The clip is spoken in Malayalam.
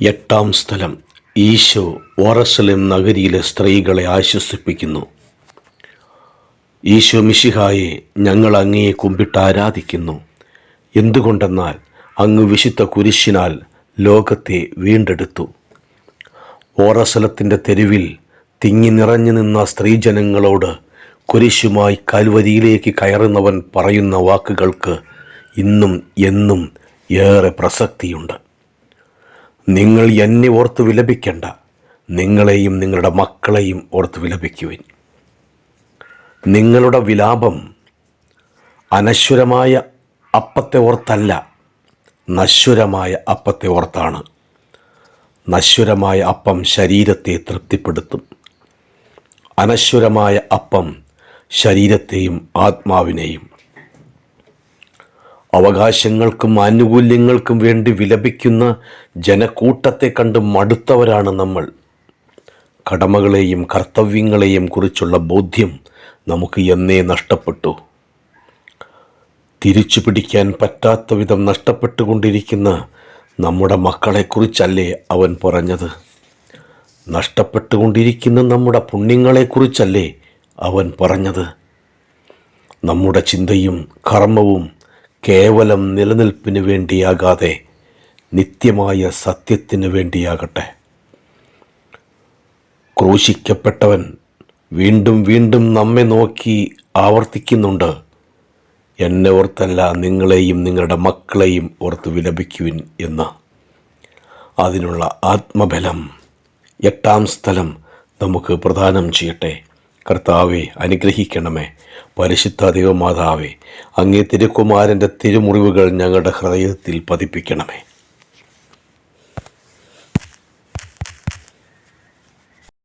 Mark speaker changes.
Speaker 1: എട്ടാം സ്ഥലം ഈശോ ഓറസലം നഗരിയിലെ സ്ത്രീകളെ ആശ്വസിപ്പിക്കുന്നു. ഈശോ മിശിഹായെ ഞങ്ങൾ അങ്ങയെ കുമ്പിട്ട് ആരാധിക്കുന്നു. എന്തുകൊണ്ടെന്നാൽ അങ്ങ് വിശുദ്ധ കുരിശിനാൽ ലോകത്തെ വീണ്ടെടുത്തു. ഓറസലത്തിന്റെ തെരുവിൽ തിങ്ങി നിറഞ്ഞു നിന്ന സ്ത്രീജനങ്ങളോട് കുരിശുമായി കൽവരിയിലേക്ക് കയറുന്നവൻ പറയുന്ന വാക്കുകൾക്ക് ഇന്നും എന്നും ഏറെ പ്രസക്തിയുണ്ട്. നിങ്ങൾ എന്നെ ഓർത്ത് വിലപിക്കേണ്ട. നിങ്ങളെയും നിങ്ങളുടെ മക്കളെയും ഓർത്ത് വിലപിക്കുവിൻ. നിങ്ങളുടെ വിലാപം അനശ്വരമായ അപ്പത്തെ ഓർത്തല്ല നശ്വരമായ അപ്പത്തെ ഓർത്താണ്. നശ്വരമായ അപ്പം ശരീരത്തെ തൃപ്തിപ്പെടുത്തും. അനശ്വരമായ അപ്പം ശരീരത്തെയും ആത്മാവിനെയും അവകാശങ്ങൾക്കും ആനുകൂല്യങ്ങൾക്കും വേണ്ടി വിലപിക്കുന്ന ജനക്കൂട്ടത്തെ കണ്ട് മടുത്തവരാണ് നമ്മൾ. കടമകളെയും കർത്തവ്യങ്ങളെയും കുറിച്ചുള്ള ബോധ്യം നമുക്ക് എന്നേ നഷ്ടപ്പെട്ടു. തിരിച്ചു പിടിക്കാൻ പറ്റാത്ത വിധം നഷ്ടപ്പെട്ടുകൊണ്ടിരിക്കുന്ന നമ്മുടെ മക്കളെക്കുറിച്ചല്ലേ അവൻ പറഞ്ഞത്? നഷ്ടപ്പെട്ടുകൊണ്ടിരിക്കുന്ന നമ്മുടെ പുണ്യങ്ങളെക്കുറിച്ചല്ലേ അവൻ പറഞ്ഞത്? നമ്മുടെ ചിന്തയും കർമ്മവും കേവലം നിലനിൽപ്പിന് വേണ്ടിയാകാതെ നിത്യമായ സത്യത്തിന് വേണ്ടിയാകട്ടെ. ക്രൂശിക്കപ്പെട്ടവൻ വീണ്ടും വീണ്ടും നമ്മെ നോക്കി ആവർത്തിക്കുന്നുണ്ട്. എന്നെ ഓർത്തല്ല നിങ്ങളെയും നിങ്ങളുടെ മക്കളെയും ഓർത്ത് വിലപിക്കുവിൻ എന്ന്. അതിനുള്ള ആത്മബലം എട്ടാം സ്ഥലം നമുക്ക് പ്രദാനം ചെയ്യട്ടെ. കർത്താവെ അനുഗ്രഹിക്കണമേ. പരിശുദ്ധ ദൈവമാതാവേ അങ്ങേ തിരുക്കുമാരന്റെ തിരുമുറിവുകൾ ഞങ്ങളുടെ ഹൃദയത്തിൽ പതിപ്പിക്കണമേ.